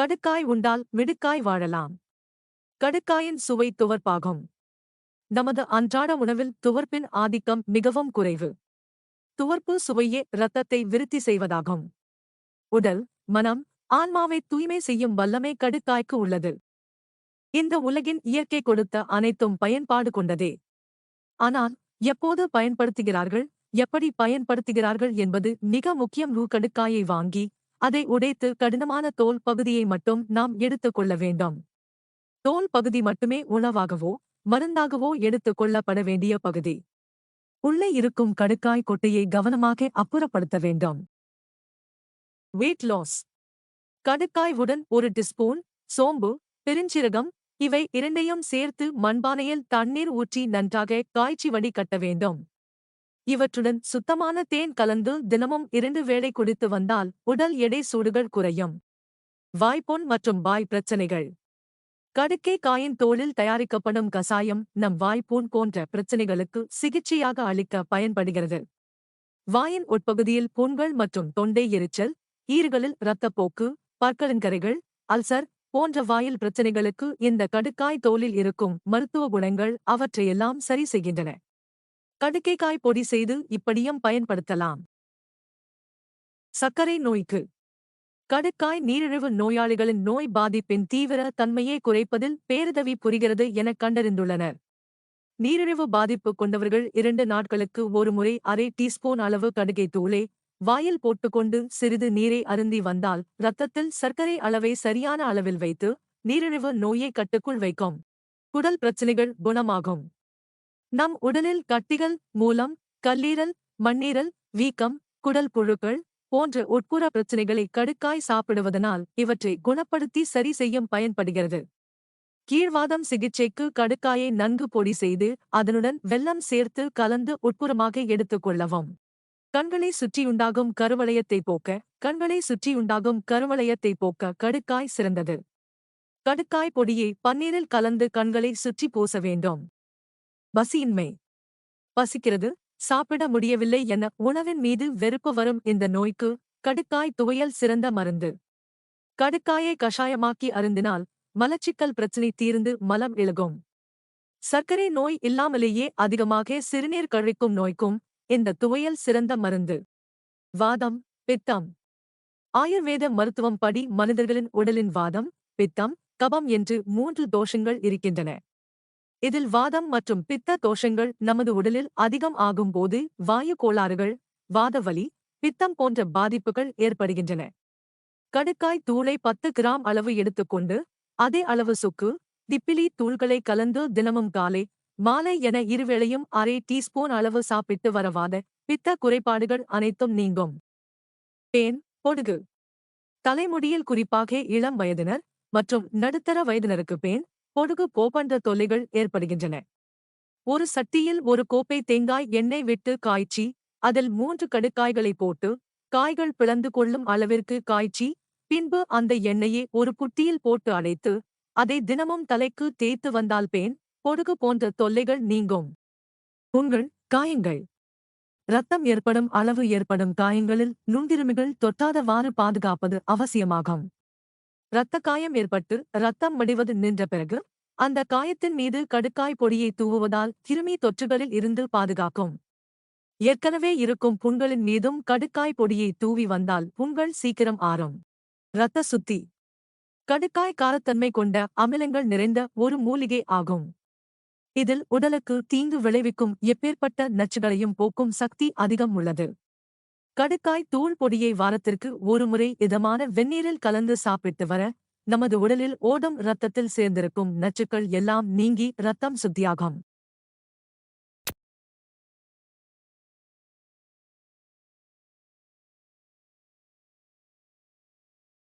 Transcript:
கடுக்காய் உண்டால் மிடுக்காய் வாழலாம். கடுக்காயின் சுவை துவர்ப்பாகும். நமது அன்றாட உணவில் துவர்ப்பின் ஆதிக்கம் மிகவும் குறைவு. துவர்ப்பு சுவையே இரத்தத்தை விருத்தி செய்வதாகும். உடல் மனம் ஆன்மாவை தூய்மை செய்யும் வல்லமை கடுக்காய்க்கு உள்ளது. இந்த உலகின் இயற்கை கொடுத்த அனைத்தும் பயன்பாடு கொண்டதே. ஆனால் எப்போது பயன்படுத்துகிறார்கள் எப்படி பயன்படுத்துகிறார்கள் என்பது மிக முக்கியம் ரூ கடுக்காயை வாங்கி அதை உடைத்து கடினமான தோல் பகுதியை மட்டும் நாம் எடுத்துக் கொள்ள வேண்டும். தோல் பகுதி மட்டுமே உணவாகவோ மருந்தாகவோ எடுத்துக் கொள்ளப்பட வேண்டிய பகுதி. உள்ளே இருக்கும் கடுக்காய் கொட்டையை கவனமாக அப்புறப்படுத்த வேண்டும். வெயிட் லாஸ் கடுக்காய் உடன் ஒரு டிஸ்பூன் சோம்பு பெருஞ்சீரகம் இவை இரண்டையும் சேர்த்து மண்பானையில் தண்ணீர் ஊற்றி நன்றாக காய்ச்சி வடிகட்ட வேண்டும். இவற்றுடன் சுத்தமான தேன் கலந்து தினமும் இரண்டு வேளை குடித்து வந்தால் உடல் எடை சூடுகள் குறையும். வாய்ப்புண் மற்றும் வாய் பிரச்சனைகள். கடுக்கை காயின் தோலில் தயாரிக்கப்படும் கசாயம் நம் வாய்ப்பூன் போன்ற பிரச்சனைகளுக்கு சிகிச்சையாக அளிக்க பயன்படுகிறது. வாயின் உட்பகுதியில் புண்கள் மற்றும் தொண்டை எரிச்சல் ஈறுகளில் இரத்தப்போக்கு பற்களின்கரைகள் அல்சர் போன்ற வாயில் பிரச்சனைகளுக்கு இந்த கடுக்காய் தோலில் இருக்கும் மருத்துவ குணங்கள் அவற்றையெல்லாம் சரி செய்கின்றன. கடுக்கைக்காய் பொடி செய்து இப்படியும் பயன்படுத்தலாம். சர்க்கரை நோய்க்கு. கடுக்காய் நீரிழிவு நோயாளிகளின் நோய் பாதிப்பின் தீவிர தன்மையை குறைப்பதில் பேருதவி புரிகிறது என கண்டறிந்துள்ளனர். நீரிழிவு பாதிப்பு கொண்டவர்கள் இரண்டு நாட்களுக்கு ஒரு முறை அரை டீஸ்பூன் அளவு கடுகை தூளே வாயில் போட்டுக்கொண்டு சிறிது நீரை அருந்தி வந்தால் இரத்தத்தில் சர்க்கரை அளவை சரியான அளவில் வைத்து நீரிழிவு நோயை கட்டுக்குள் வைக்கும். குடல் பிரச்சினைகள் குணமாகும். நம் உடலில் கட்டிகள் மூலம் கல்லீரல் மண்ணீரல் வீக்கம் குடல் புழுக்கள் போன்ற உட்புற பிரச்சனைகளை கடுக்காய் சாப்பிடுவதனால் இவற்றை குணப்படுத்தி சரி செய்யும் பயன்படுகிறது. கீழ்வாதம் சிகிச்சைக்கு கடுக்காயை நன்கு பொடி செய்து அதனுடன் வெள்ளம் சேர்த்து கலந்து உட்புறமாக எடுத்துக் கொள்ளவும். கண்களை சுற்றியுண்டாகும் கருவளையத்தை போக்க கண்களை சுற்றியுண்டாகும் கருவளையத்தை போக்க கடுக்காய் சிறந்தது. கடுக்காய் பொடியை பன்னீரில் கலந்து கண்களை சுற்றி பூச வேண்டும். பசியின்மை. பசிக்கிறது சாப்பிட முடியவில்லை என உணவின் மீது வெறுப்பு வரும் இந்த நோய்க்கு கடுக்காய் துவையல் சிறந்த மருந்து. கடுக்காயை கஷாயமாக்கி அருந்தினால் மலச்சிக்கல் பிரச்சினை தீர்ந்து மலம் இழகும் சர்க்கரை நோய் இல்லாமலேயே அதிகமாக சிறுநீர் கழிக்கும் நோய்க்கும் இந்த துவையல் சிறந்த மருந்து. வாதம் பித்தம். ஆயுர்வேத மருத்துவம் படி மனிதர்களின் உடலின் வாதம் பித்தம் கபம் என்று மூன்று தோஷங்கள் இருக்கின்றன. இதில் வாதம் மற்றும் பித்த தோஷங்கள் நமது உடலில் அதிகம் ஆகும்போது வாயு கோளாறுகள் வாதவலி பித்தம் போன்ற பாதிப்புகள் ஏற்படுகின்றன. கடுக்காய் தூளை பத்து கிராம் அளவு எடுத்துக்கொண்டு அதே அளவு சுக்கு திப்பிலி தூள்களை கலந்து தினமும் காலை மாலை என இருவேளையும் அரை டீஸ்பூன் அளவு சாப்பிட்டு வரவாத பித்த குறைபாடுகள் அனைத்தும் நீங்கும். பேன் பொடுகு. தலைமுடியில் குறிப்பாக இளம் வயதினர் மற்றும் நடுத்தர வயதினருக்கு பேன் பொடுகு போபன்ற தொல்லைகள் ஏற்படுகின்றன. ஒரு சட்டியில் ஒரு கோப்பை தேங்காய் எண்ணெய் விட்டு காய்ச்சி அதில் மூன்று கடுக்காய்களை போட்டு காய்கள் பிளந்து கொள்ளும் அளவிற்கு காய்ச்சி பின்பு அந்த எண்ணெயை ஒரு புட்டியில் போட்டு அடைத்து அதை தினமும் தலைக்கு தேய்த்து வந்தால் பேன் பொடுகு போன்ற தொல்லைகள் நீங்கும். உங்கள் காயங்கள். ரத்தம் ஏற்படும் அளவு ஏற்படும் காயங்களில் நுண்டிருமிகள் தொட்டாதவாறு பாதுகாப்பது அவசியமாகும். இரத்த காயம் ஏற்பட்டு ரத்தம் வடிவது நின்ற பிறகு அந்த காயத்தின் மீது கடுக்காய் பொடியை தூவுவதால் கிருமி தொற்றுகளில் இருந்து பாதுகாக்கும். ஏற்கனவே இருக்கும் புண்களின் மீதும் கடுக்காய் பொடியை தூவி வந்தால் புண்கள் சீக்கிரம் ஆறும். இரத்த சுத்தி. கடுக்காய் காரத்தன்மை கொண்ட அமிலங்கள் நிறைந்த ஒரு மூலிகை ஆகும். இதில் உடலுக்கு தீங்கு விளைவிக்கும் எப்பேற்பட்ட நச்சுகளையும் போக்கும் சக்தி அதிகம் உள்ளது. கடுக்காய் தூள் பொடியை வாரத்திற்கு ஒருமுறை இதமான வெந்நீரில் கலந்து சாப்பிட்டு வர நமது உடலில் ஓடும் இரத்தத்தில் சேர்ந்திருக்கும் நச்சுக்கள் எல்லாம் நீங்கி இரத்தம் சுத்தியாகும்.